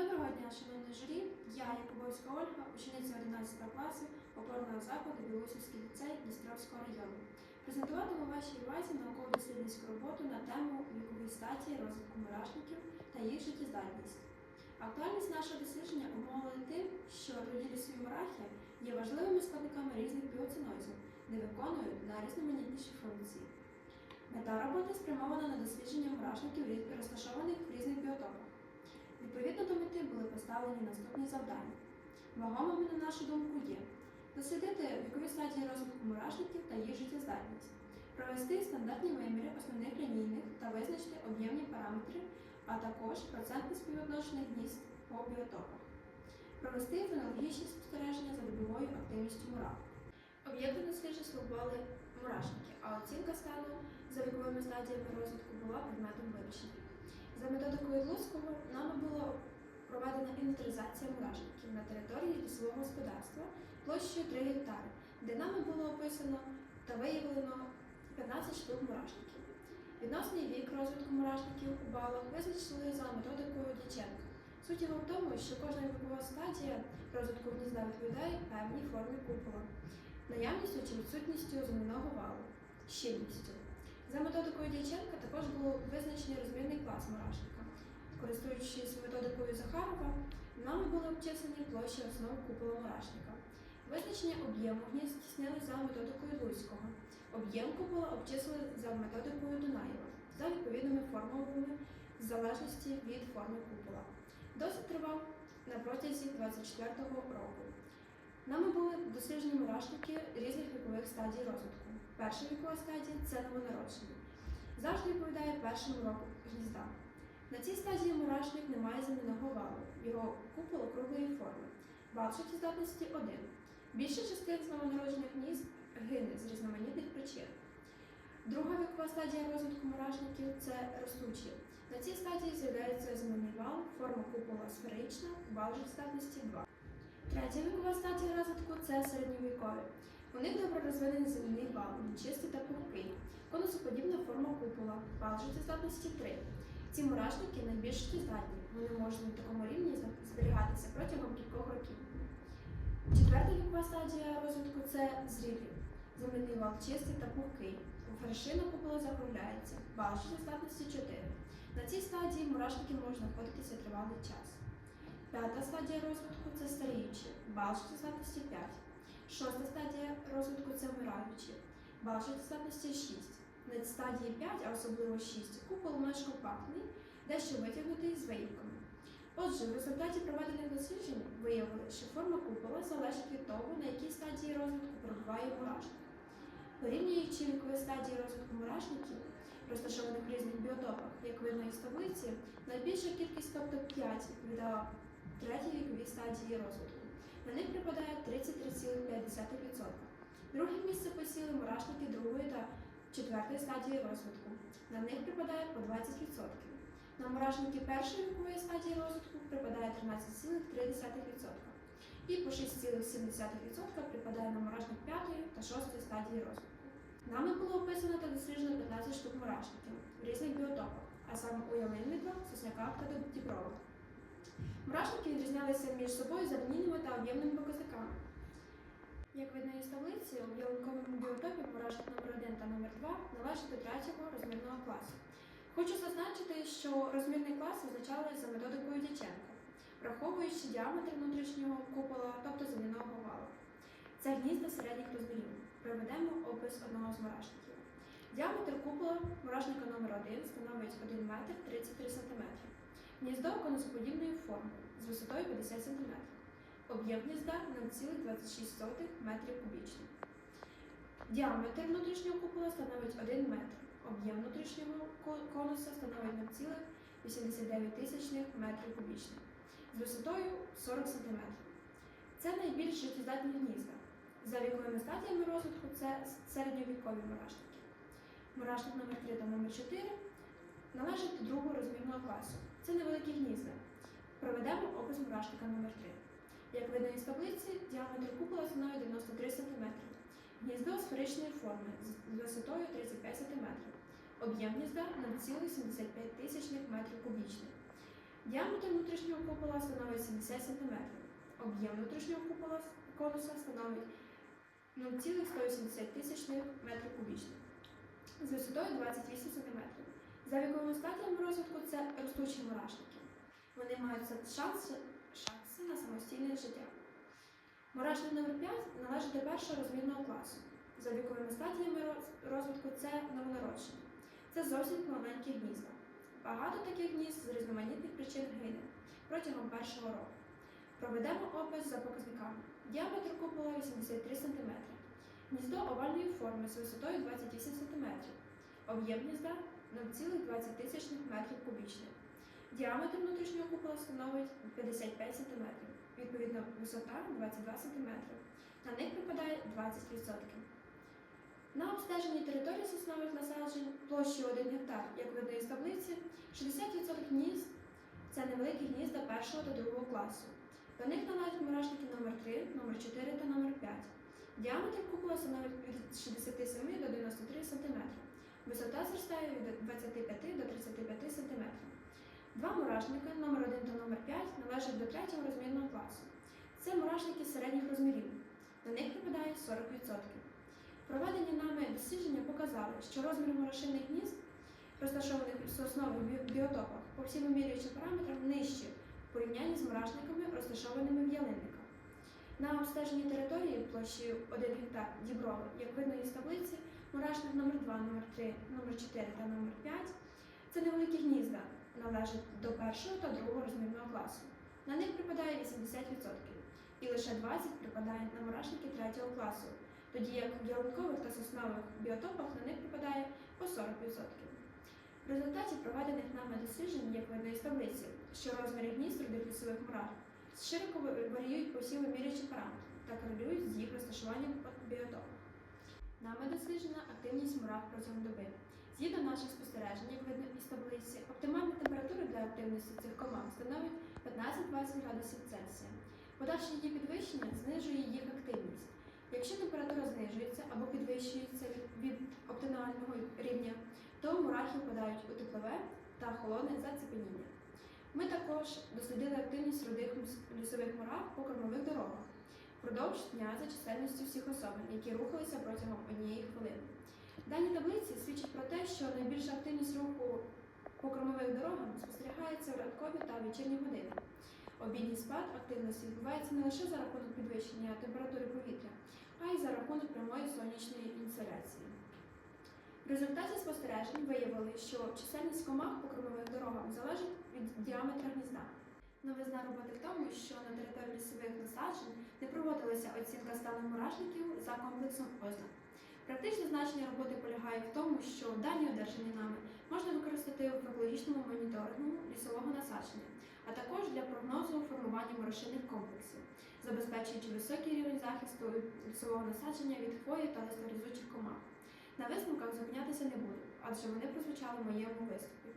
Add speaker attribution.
Speaker 1: Доброго дня, шановне журі. Я, Якубовська Ольга, учениця 11 класу опорного закладу Білосівський ліцей Дністровського району. Презентуватиму вашій увазі науково-дослідницьку роботу на тему вікові стадії розвитку мурашників та їх життєздатність. Актуальність нашого дослідження умовлена тим, що роділісові мурахи є важливими складниками різних біоцинозів, де виконують найрізноманітніші функції. Мета роботи спрямована на дослідження мурашників, розташованих в різних біотопах. Відповідно до мети були поставлені наступні завдання. Вагомими, на нашу думку, є дослідити вікові стадії розвитку мурашників та їх життєздатність, провести стандартні виміри основних лінійних та визначити об'ємні параметри, а також процентне співвідношення гнізд по біотопах, провести фенологічні спостереження за добовою активністю мурах. Об'єкти досліджень слугували мурашники, а оцінка стану за віковими стадіями розвитку була предметом вивчення. За методикою Луцького нами було проведена інвентаризація мурашників на території лісового господарства площею 3 гектари, де нами було описано та виявлено 15 штук мурашників. Відносний вік розвитку мурашників у балах визначили за методикою Дяченка. Суть в тому, що кожна вікова стадія розвитку гнізда відповідає певній формі купола, наявністю чи відсутністю земляного валу, щільністю. За методикою Дяченка також було визначений розмірний клас мурашника. Користуючись методикою Захарова, нами були обчислені площі основ купола мурашника. Визначення об'єму гнізд здійснили за методикою Луцького. Об'єм купола обчислили за методикою Дунаєва за відповідними формулами в залежності від форми купола. Досить тривав на протязі 24-го року. Нами були досліджені мурашники різних вікових стадій розвитку. Перша вікова стадія це новонародження. Завжди відповідає першому року гнізда. На цій стадії мурашник не має земляного валу. Його купол округлої форми. Вал життєздатності 1. Більша частина з новонароджених гнізд гине з різноманітних причин. Друга вікова стадія розвитку мурашників це ростучі. На цій стадії з'являється земляний вал, форма купола сферична, вал життєздатності 2. Третя вікова стадія розвитку це середньовікові. Них добре розвинений земляний вал, він чистий та пухкий, конусоподібна форма купола, вал життєздатності 3. Ці мурашники найбільш життєздатні, вони можуть на такому рівні зберігатися протягом кількох років. Четверта вікова стадія розвитку це зрілі. Земляний вал чистий та пухкий. Вершина купола закругляється, вал життєздатності 4. На цій стадії мурашники можуть знаходитися тривалий час. П'ята стадія розвитку це старіючі, бал життєздатності 5. Шоста стадія розвитку це вмираючі, бал життєздатності 6. На стадії 5, а особливо 6, купол менш компактний, дещо витягнутий з виїмками. Отже, в результаті проведених досліджень виявили, що форма купола залежить від того, на якій стадії розвитку перебуває мурашник. Порівнюючи вікові стадії розвитку мурашників, розташованих в різних біотопах, як видно із таблиці, найбільша кількість, тобто 5, відповідала третій віковій стадії розвитку. На них припадає 33,5%. Друге місце посіли мурашники другої та четвертої стадії розвитку. На них припадає по 20%. На мурашники першої вікової стадії розвитку припадає 13,3%. І по 6,7% припадає на мурашник п'ятої та шостої стадії розвитку. Нами було описано та досліджено 15 штук мурашників в різних біотопах, а саме у ялинниках, сосняках та дібровах. Мурашники відрізнялися між собою за та об'ємними показниками. Як видно із таблиці, у ялинковому біотопі мурашник номер 1 та номер 2 належать до третього розмірного класу. Хочу зазначити, що розмірний клас визначали за методикою Дяченка, враховуючи діаметр внутрішнього купола, тобто земляного валу. Це гнізда середніх розмірів. Проведемо опис одного з мурашників. Діаметр купола мурашника номер 1 становить 1 метр 33 см. Гніздо конусоподібної форми з висотою 50 см. Об'єм гнізда 0,26 метрів кубічних. Діаметр внутрішнього купола становить 1 метр. Об'єм внутрішнього конуса становить 0,89 тисячних метрів кубічних з висотою 40 см. Це найбільш життєздатні гнізда. За віковими стадіями розвитку це середньовікові мурашники. Мурашник номер 3 та номер 4 належать до другого розмірного класу. Це невеликі гнізда. Проведемо опис мурашника номер 3 Як видно із таблиці, діаметр купола становить 93 см. Гніздо сферичної форми з висотою 35 см. Об'єм гнізда 0,75 тисячних метрів кубічних. Діаметр внутрішнього купола становить 70 см. Об'єм внутрішнього купола конуса становить 0,180 тисячних метрів кубічних з висотою 28 см. За віковими стадіями розвитку це ростучі мурашники. Вони мають шанси, шанси на самостійне життя. Мурашник номер 5 належить до першого розмірного класу. За віковими стадіями розвитку це новонародження. Це зовсім маленькі гнізда. Багато таких гнізд з різноманітних причин гине протягом першого року. Проведемо опис за показниками. Діаметр купола 83 см. Гніздо овальної форми з висотою 28 см. Об'єм гнізда 0,20 тисячних метрів кубічних. Діаметр внутрішнього купола становить 55 см. Відповідно, висота 22 см. На них припадає 20%. На обстеженні території соснових насаджень площею 1 гектар, як видно із таблиці, 60% гнізд це невеликі гнізда першого та другого класу. До них належать мурашники номер 3 номер 4 та номер 5. Діаметр купола становить від 67 до 93 см. Висота зростає від 25 до 35 см. Два мурашники номер 1 та номер 5 належать до третього розмірного класу. Це мурашники середніх розмірів. На них припадає 40%. Проведені нами дослідження показали, що розмір мурашиних гнізд, розташованих у соснових біотопах, по всім вимірюючим параметрам нижчі в порівнянні з мурашниками, розташованими в ялинниках. На обстеженні території площею 1 гектар Діброви, як видно із таблиці, мурашник номер 2 номер 3 номер 4 та номер 5 це невеликі гнізда, належать до першого та другого розмірного класу. На них припадає 80%, і лише 20% припадає на мурашники третього класу, тоді як в ялинкових та соснових біотопах на них припадає по 40%. В результаті проведених нами досліджень, як видно із таблиці, що розміри гнізд рудих лісових мурах широко варіюють по всім вимірюючим параметрам та корелюють з їх розташуванням по біотопах. Нами досліджена активність мурах протягом доби. Згідно наших спостережень, як видно із таблиці, оптимальна температура для активності цих команд становить 15-20 градусів Цельсія. Подальше її підвищення знижує їх активність. Якщо температура знижується або підвищується від оптимального рівня, то мурахи впадають у теплове та холодне зацепеніння. Ми також дослідили активність рудих лісових мурах по кормових дорогах впродовж дня за чисельністю всіх особин, які рухалися протягом однієї хвилини. Дані таблиці свідчать про те, що найбільша активність руху по кормових дорогах спостерігається в ранкові та вечірні години. Обідній спад активності відбувається не лише за рахунок підвищення температури повітря, а й за рахунок прямої сонячної інсоляції. В результаті спостережень виявили, що чисельність комах по кормових дорогах залежить від діаметра гнізда. Новизна роботи в тому, що на території лісових насаджень не проводилася оцінка стану мурашників за комплексом ознак. Практичне значення роботи полягає в тому, що дані, одержані нами, можна використати в екологічному моніторингу лісового насадження, а також для прогнозу формування мурашиних комплексів, забезпечуючи високий рівень захисту лісового насадження від хвої та листорізучих комах. На висновках зупинятися не буду, адже вони прозвучали в моєму виступі.